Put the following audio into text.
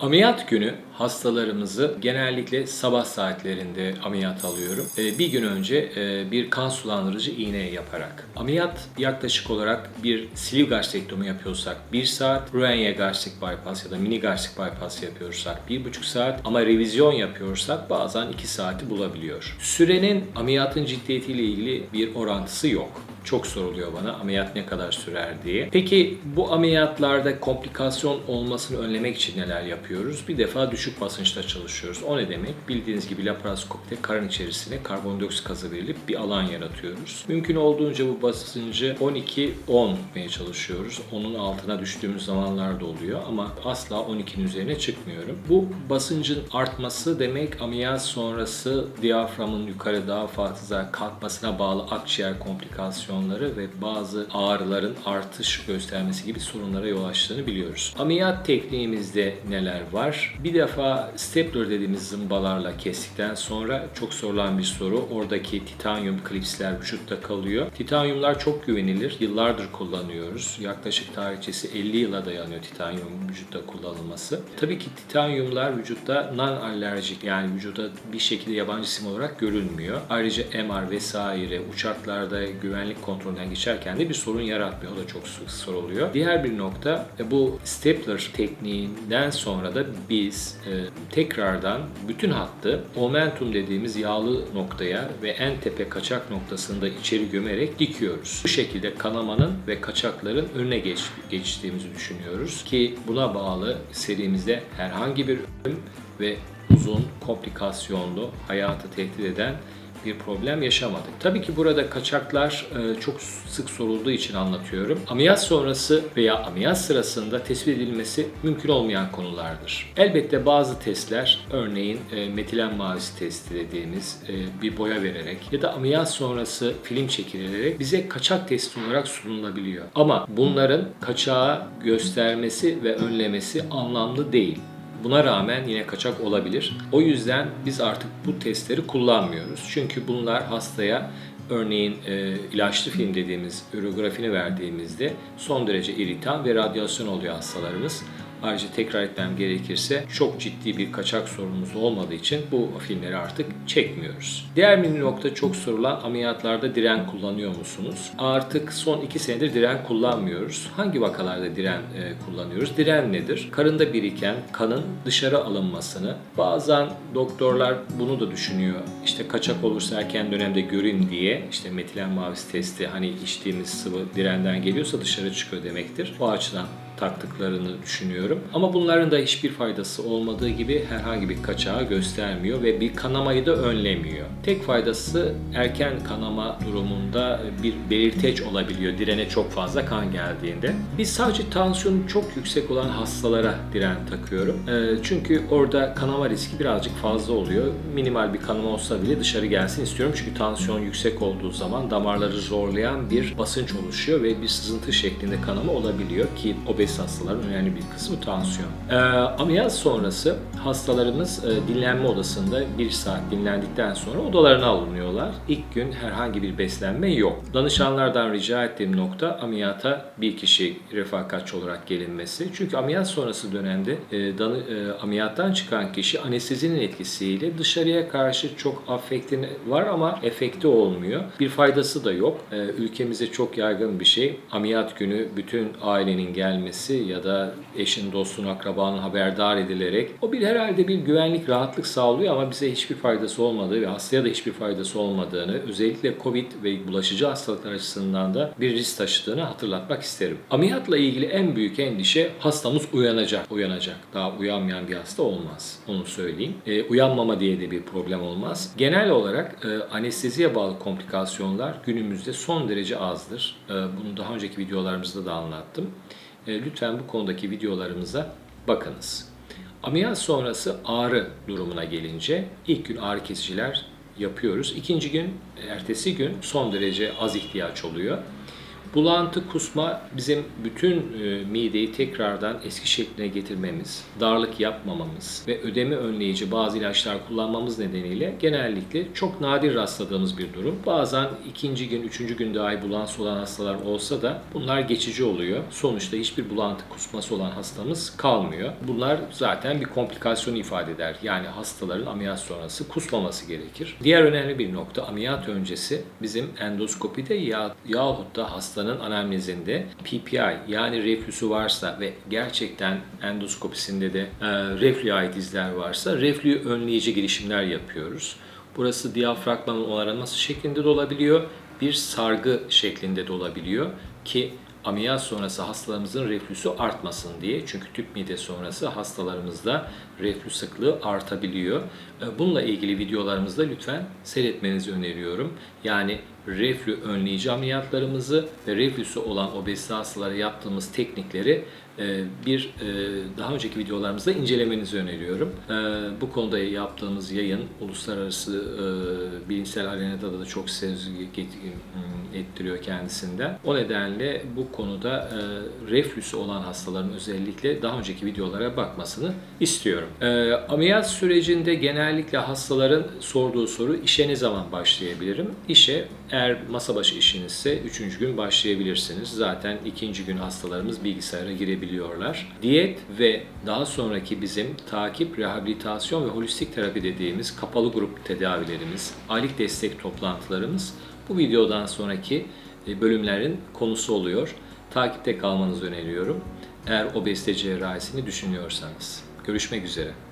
Ameliyat günü hastalarımızı genellikle sabah saatlerinde ameliyat alıyorum. Ee, Bir gün önce e, bir kan sulandırıcı iğne yaparak. Ameliyat yaklaşık olarak bir sleeve gastrektomi yapıyorsak 1 saat, Roentgen gastrik bypass ya da mini gastrik bypass yapıyorsak 1,5 saat ama revizyon yapıyorsak bazen 2 saati bulabiliyor. Sürenin ameliyatın ciddiyetiyle ilgili bir orantısı yok. Çok soruluyor bana ameliyat ne kadar sürer diye. Peki bu ameliyatlarda komplikasyon olmasını önlemek için neler yapıyoruz? Bir defa düşük basınçta çalışıyoruz. O ne demek? Bildiğiniz gibi laparoskopide karın içerisine karbondioksit gazı verilip bir alan yaratıyoruz. Mümkün olduğunca bu basıncı 12-10 tutmaya çalışıyoruz. Onun altına düştüğümüz zamanlar da oluyor ama asla 12'nin üzerine çıkmıyorum. Bu basıncın artması demek ameliyat sonrası diyaframın yukarı daha fazla kalkmasına bağlı akciğer komplikasyonları ve bazı ağrıların artış göstermesi gibi sorunlara yol açtığını biliyoruz. Ameliyat tekniğimizde neler var? Bir defa stapler dediğimiz zımbalarla kestikten sonra çok sorulan bir soru. Oradaki titanyum klipsler vücutta kalıyor. Titanyumlar çok güvenilir. Yıllardır kullanıyoruz. Yaklaşık tarihçesi 50 yıla dayanıyor titanyum vücutta kullanılması. Tabii ki titanyumlar vücutta non-alerjik yani vücuda bir şekilde yabancı cisim olarak görülmüyor. Ayrıca MR vesaire uçaklarda güvenlik kontrolünden geçerken de bir sorun yaratmıyor. O da çok sık soruluyor. Diğer bir nokta e, bu stapler tekniğinden sonra da biz e, tekrardan bütün hattı momentum dediğimiz yağlı noktaya ve en tepe kaçak noktasında içeri gömerek dikiyoruz. Bu şekilde kanamanın ve kaçakların önüne geç, geçtiğimizi düşünüyoruz ki buna bağlı serimizde herhangi bir ölüm ve uzun, komplikasyonlu, hayatı tehdit eden bir problem yaşamadık. Tabii ki burada kaçaklar e, çok sık sorulduğu için anlatıyorum. Ameliyat sonrası veya ameliyat sırasında tespit edilmesi mümkün olmayan konulardır. Elbette bazı testler, örneğin e, metilen mavisi testi dediğimiz e, bir boya vererek ya da ameliyat sonrası film çekilerek bize kaçak testi olarak sunulabiliyor. Ama bunların kaçağı göstermesi ve önlemesi anlamlı değil. Buna rağmen yine kaçak olabilir. O yüzden biz artık bu testleri kullanmıyoruz. Çünkü bunlar hastaya örneğin e, ilaçlı film dediğimiz ürografini verdiğimizde son derece iritan ve radyasyon oluyor hastalarımız. Ayrıca tekrar etmem gerekirse çok ciddi bir kaçak sorunumuz olmadığı için bu filmleri artık çekmiyoruz. Diğer bir nokta çok sorulan ameliyatlarda diren kullanıyor musunuz? Artık son 2 senedir diren kullanmıyoruz. Hangi vakalarda diren e, kullanıyoruz? Diren nedir? Karında biriken kanın dışarı alınmasını bazen doktorlar bunu da düşünüyor. İşte kaçak olursa erken dönemde görün diye işte metilen mavisi testi hani içtiğimiz sıvı direnden geliyorsa dışarı çıkıyor demektir. O açıdan taktıklarını düşünüyorum. Ama bunların da hiçbir faydası olmadığı gibi herhangi bir kaçağı göstermiyor ve bir kanamayı da önlemiyor. Tek faydası erken kanama durumunda bir belirteç olabiliyor direne çok fazla kan geldiğinde. Biz sadece tansiyonu çok yüksek olan hastalara diren takıyorum. Ee, Çünkü orada kanama riski birazcık fazla oluyor. Minimal bir kanama olsa bile dışarı gelsin istiyorum. Çünkü tansiyon yüksek olduğu zaman damarları zorlayan bir basınç oluşuyor ve bir sızıntı şeklinde kanama olabiliyor ki obez hastaların önemli bir kısmı tansiyon. Ee, ameliyat sonrası hastalarımız e, dinlenme odasında bir saat dinlendikten sonra odalarına alınıyorlar. İlk gün herhangi bir beslenme yok. Danışanlardan rica ettiğim nokta ameliyata bir kişi refakatçi olarak gelinmesi. Çünkü ameliyat sonrası dönemde e, danı, e, ameliyattan çıkan kişi anestezinin etkisiyle dışarıya karşı çok afekti var ama efekti olmuyor. Bir faydası da yok. E, ülkemizde çok yaygın bir şey. Ameliyat günü bütün ailenin gelmesi ya da eşin, dostun, akrabanın haberdar edilerek o bir herhalde bir güvenlik, rahatlık sağlıyor ama bize hiçbir faydası olmadığı ve hastaya da hiçbir faydası olmadığını, özellikle COVID ve bulaşıcı hastalıklar açısından da bir risk taşıdığını hatırlatmak isterim. Ameliyatla ilgili en büyük endişe hastamız uyanacak, uyanacak. Daha uyanmayan bir hasta olmaz. Onu söyleyeyim. E, uyanmama diye de bir problem olmaz. Genel olarak e, anesteziye bağlı komplikasyonlar günümüzde son derece azdır. E, bunu daha önceki videolarımızda da anlattım. E, lütfen bu konudaki videolarımıza bakınız. Ameliyat sonrası ağrı durumuna gelince ilk gün ağrı kesiciler yapıyoruz. İkinci gün, ertesi gün son derece az ihtiyaç oluyor. Bulantı, kusma bizim bütün e, mideyi tekrardan eski şekline getirmemiz, darlık yapmamamız ve ödemi önleyici bazı ilaçlar kullanmamız nedeniyle genellikle çok nadir rastladığımız bir durum. Bazen ikinci gün, üçüncü gün dahi bulantısı olan hastalar olsa da bunlar geçici oluyor. Sonuçta hiçbir bulantı, kusması olan hastamız kalmıyor. Bunlar zaten bir komplikasyon ifade eder. Yani hastaların ameliyat sonrası kusmaması gerekir. Diğer önemli bir nokta ameliyat öncesi bizim endoskopide ya, yahut da hastanın anamnezinde PPI yani reflüsü varsa ve gerçekten endoskopisinde de e, reflüye ait izler varsa reflüyü önleyici girişimler yapıyoruz. Burası diyafragmanın onarılması şeklinde de olabiliyor, bir sargı şeklinde de olabiliyor ki ameliyat sonrası hastalarımızın reflüsü artmasın diye. Çünkü tüp mide sonrası hastalarımızda reflü sıklığı artabiliyor. E, Bununla ilgili videolarımızda lütfen seyretmenizi öneriyorum. Yani reflü önleyici ameliyatlarımızı ve reflüsü olan obezite hastalara yaptığımız teknikleri e, bir e, daha önceki videolarımızda incelemenizi öneriyorum. E, Bu konuda yaptığımız yayın uluslararası bilimsel arenada da çok söz get- ettiriyor kendisinden. O nedenle bu konuda reflüsü olan hastaların özellikle daha önceki videolara bakmasını istiyorum. Ameliyat sürecinde genellikle hastaların sorduğu soru işe ne zaman başlayabilirim? İşe eğer masa başı işinizse 3. gün başlayabilirsiniz. Zaten ikinci gün hastalarımız bilgisayara girebiliyorlar. Diyet ve daha sonraki bizim takip, rehabilitasyon ve holistik terapi dediğimiz kapalı grup tedavilerimiz, aylık destek toplantılarımız bu videodan sonraki e, bölümlerin konusu oluyor. Takipte kalmanızı öneriyorum. Eğer obezite cerrahisini düşünüyorsanız. Görüşmek üzere.